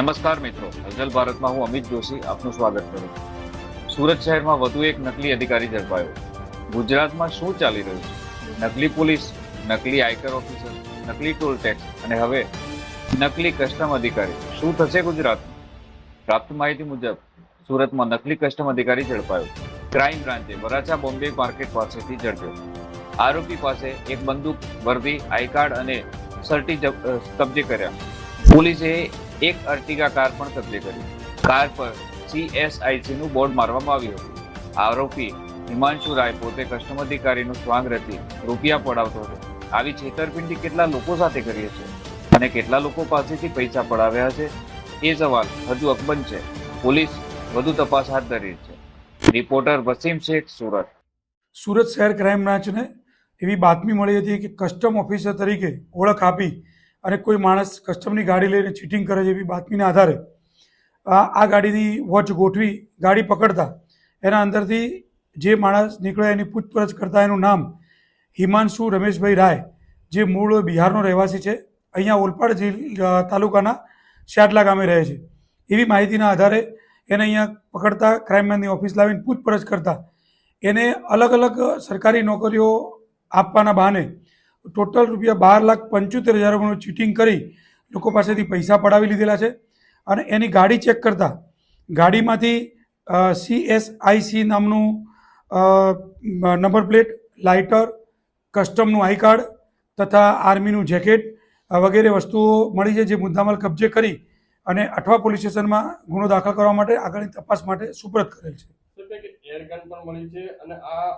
નમસ્કાર મિત્રો. અજલ ભારતમાં હું અમિત જોશી. આપનું સ્વાગત કરું છું. સુરત શહેરમાં વધુ એક નકલી અધિકારી ઝડપાયો. ગુજરાતમાં શું ચાલી રહ્યું છે? નકલી પોલીસ, નકલી આયકર ઓફિસર, નકલી ટોલ ટેક્સ અને હવે નકલી કસ્ટમ અધિકારી. શું થશે ગુજરાતમાં? પ્રાપ્ત માહિતી મુજબ, સુરતમાં નકલી કસ્ટમ અધિકારી ઝડપાયો. ક્રાઇમ બ્રાન્ચે વરાછા બોમ્બે માર્કેટ પાસેથી ઝડપ્યો. આરોપી પાસે એક બંદૂક, વર્દી, આઈ કાર્ડ અને સર્ટી કબજે કર્યા. પોલીસે એક અર્ટિગા કાર પણ કબજે કરી. કાર પર સીએસઆઈસીનું બોર્ડ મારવામાં આવ્યું હતું. આરોપી હિમાંશુ રાય પોતે કસ્ટમ અધિકારીનું સ્વાંગ રચી રૂપિયા પડાવતો હતો. આવી છેતરપિંડી કેટલા લોકો સાથે કરી હશે? અને કેટલા લોકો પાસેથી પૈસા પડાવ્યા હશે? એ સવાલ હજુ અકબંધ છે. પોલીસ વધુ તપાસ હાથ ધરી છે. રિપોર્ટર વસીમ શેખ, સુરત. સુરત શહેર ક્રાઇમ બ્રાન્ચને એવી બાતમી મળી હતી કે કસ્ટમ ઓફિસર તરીકે ઓળખ આપી અને કોઈ માણસ કસ્ટમની ગાડી લઈને ચીટિંગ કરે છે એવી બાતમીના આધારે આ ગાડીની વોચ ગોઠવી, ગાડી પકડતા, એના અંદરથી જે માણસ નીકળ્યો એની પૂછપરછ કરતા એનું નામ હિમાંશુ રમેશભાઈ રાય, જે મૂળ બિહારનો રહેવાસી છે, અહીંયા ઓલપાડ જિલ્લા તાલુકાના શાટલા ગામે રહે છે. એવી માહિતીના આધારે એને અહીંયા પકડતા ક્રાઇમબ્રાન્ચની ઓફિસ લાવીને પૂછપરછ કરતા, એને અલગ અલગ સરકારી નોકરીઓ આપવાના બહાને ટોટલ રૂપિયા બાર લાખ પંચોતેર હજાર રૂપિયાનું ચીટિંગ કરી લોકો પાસેથી પૈસા પડાવી લીધેલા છે અને એની ગાડી ચેક કરતા ગાડીમાંથી સીએસઆઈસી નામનું નંબર પ્લેટ લાઇટર કસ્ટમનું આઈ કાર્ડ તથા આર્મીનું જેકેટ વગેરે વસ્તુઓ મળી છે જે મુદ્દામાલ કબજે કરી અને અઠવા પોલીસ સ્ટેશનમાં ગુનો દાખલ કરવા માટે આગળની તપાસ માટે સુપ્રત કરેલ છે પણ મળી છે અને આ?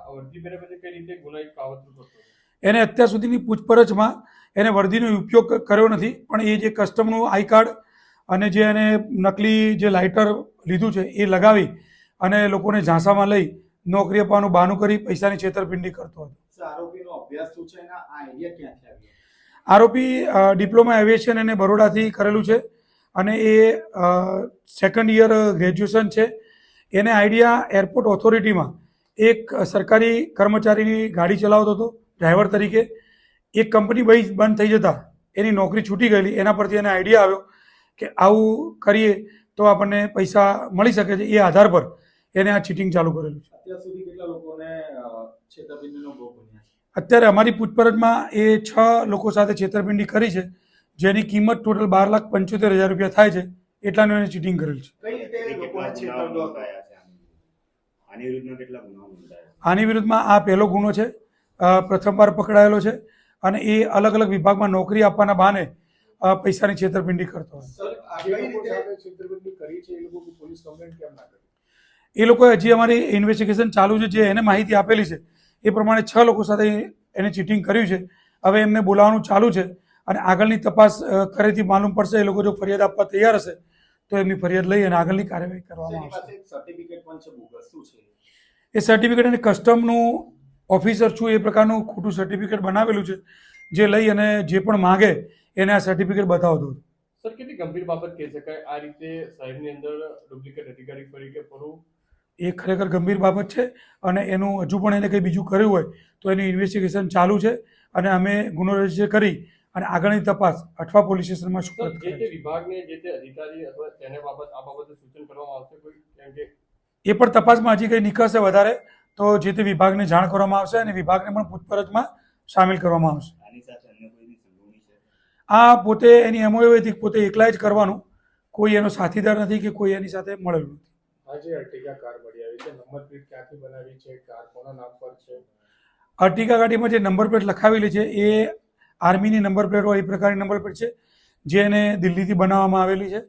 એને અત્યાર સુધીની પૂછપરછમાં એને વર્દીનો ઉપયોગ કર્યો નથી પણ એ જે કસ્ટમનું આઈ કાર્ડ અને જે એને નકલી જે લાઇટર લીધું છે એ લગાવી અને લોકોને ઝાંસામાં લઈ નોકરી આપવાનું બહાનું કરી પૈસાની છેતરપિંડી કરતો હતો. આરોપીનો અભ્યાસ શું છે એના આઈડિયા ક્યાંથી આવ્યો આરોપી ડિપ્લોમા એવિએશન એને બરોડાથી કરેલું છે અને એ સેકન્ડ યર ગ્રેજ્યુએશન છે. એને આઈડિયા એરપોર્ટ ઓથોરિટીમાં એક સરકારી કર્મચારીની ગાડી ચલાવતો હતો. ડ્રાઈવર તરીકે એક કંપની બઈ બંધ થઈ જતા એની નોકરી છૂટી ગયેલી એના પરથી એને આઈડિયા આવ્યો કે આવું કરીએ તો આપણને પૈસા મળી શકે છે એ આધાર પર એને આ ચીટિંગ ચાલુ કરેલું છે. અત્યાર સુધી કેટલા લોકોને છેતરપિંડીનો ભોગ બન્યા અત્યારે અમારી પૂછપરછમાં એ છ લોકો સાથે છેતરપિંડી કરી છે જેની કિંમત ટોટલ બાર લાખ પંચોતેર હજાર રૂપિયા થાય છે એટલાનું એને ચીટિંગ કરેલ છે? આની વિરુદ્ધમાં આ પહેલો ગુનો છે પ્રથમવાર પકડાયેલો છે અને એ અલગ અલગ વિભાગમાં નોકરી આપવાના બહાને પૈસાની છેતરપિંડી કરતો હોય. એ લોકોએ હજી અમારી ઇન્વેસ્ટિગેશન ચાલુ છે જે એને માહિતી આપેલી છે એ પ્રમાણે છ લોકો સાથે એને ચીટિંગ કર્યું છે. હવે એમને બોલાવવાનું ચાલુ છે અને આગળની તપાસ કરેથી માલુમ પડશે એ લોકો જો ફરિયાદ આપવા તૈયાર હશે તો એમની ફરિયાદ લઈ અને આગળની કાર્યવાહી કરવામાં આવશે. એ સર્ટિફિકેટ અને કસ્ટમનું ઓફિસર છું એ પ્રકારનું ખોટું સર્ટિફિકેટ બનાવેલું છે જે લઈ અને જે પણ માગે એને આ સર્ટિફિકેટ બતાવતો હતો. સર કેટલી ગંભીર બાબત કહી શકાય આ રીતે શહેરની અંદર ડુપ્લિકેટ અધિકારી તરીકે ફરવું? એ ખરેખર ગંભીર બાબત છે અને એનું હજુ પણ એને કંઈ બીજું કર્યું હોય તો એની ઇન્વેસ્ટિગેશન ચાલુ છે અને અમે ગુનો રજિસ્ટર કરી અને આગળની તપાસ અઠવા પોલીસ સ્ટેશનમાં સુપરત જે કરી તે વિભાગને જે તે અધિકારી અથવા તેને બાબત આ બાબતે સૂચન કરવામાં આવશે કોઈ? કે એ પણ તપાસમાં હજી કંઈ નીકળશે વધારે તો જે તે વિભાગને જાણ કરવામાં આવશે અને વિભાગને પણ પૂછપરછમાં સામેલ કરવામાં આવશે. આની સાથે અન્ય કોઈની સંડોવણી છે? આ પોતે એની એમઓ એવી હતી પોતે એકલા જ કરવાનું. કોઈ એનો સાથીદાર નથી કે કોઈ એની સાથે મળેલું નથી. આજે અર્ટિગા કાર મળી આવી છે. નંબર પ્લેટ ક્યાંથી બનાવી છે? કાર કોના નામ પર છે? અર્ટિગા ગાડીમાં જે નંબર પ્લેટ લખાવેલી છે એ આર્મીની નંબર પ્લેટ હોય એ પ્રકારની નંબર પ્લેટ છે જે એને દિલ્હીથી બનાવવામાં આવેલી છે.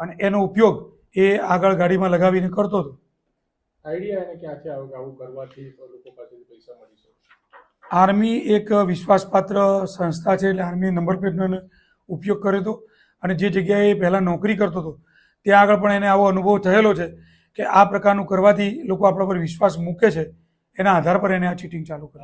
અને એનો ઉપયોગ એ આગળ ગાડીમાં લગાવીને કરતો હતો. આઈડિયા એને ક્યાંથી આવ્યો કે આવું કરવાથી લોકો પાસેથી પૈસા મળી શકે? આર્મી એક વિશ્વાસપાત્ર સંસ્થા છે એટલે આર્મી નંબર પ્લેટનો ઉપયોગ કર્યો હતો અને જે જગ્યાએ પહેલાં નોકરી કરતો હતો ત્યાં આગળ પણ એને આવો અનુભવ થયેલો છે કે આ પ્રકારનું કરવાથી લોકો આપણા પર વિશ્વાસ મૂકે છે. એના આધાર પર એને આ ચીટિંગ ચાલુ કરે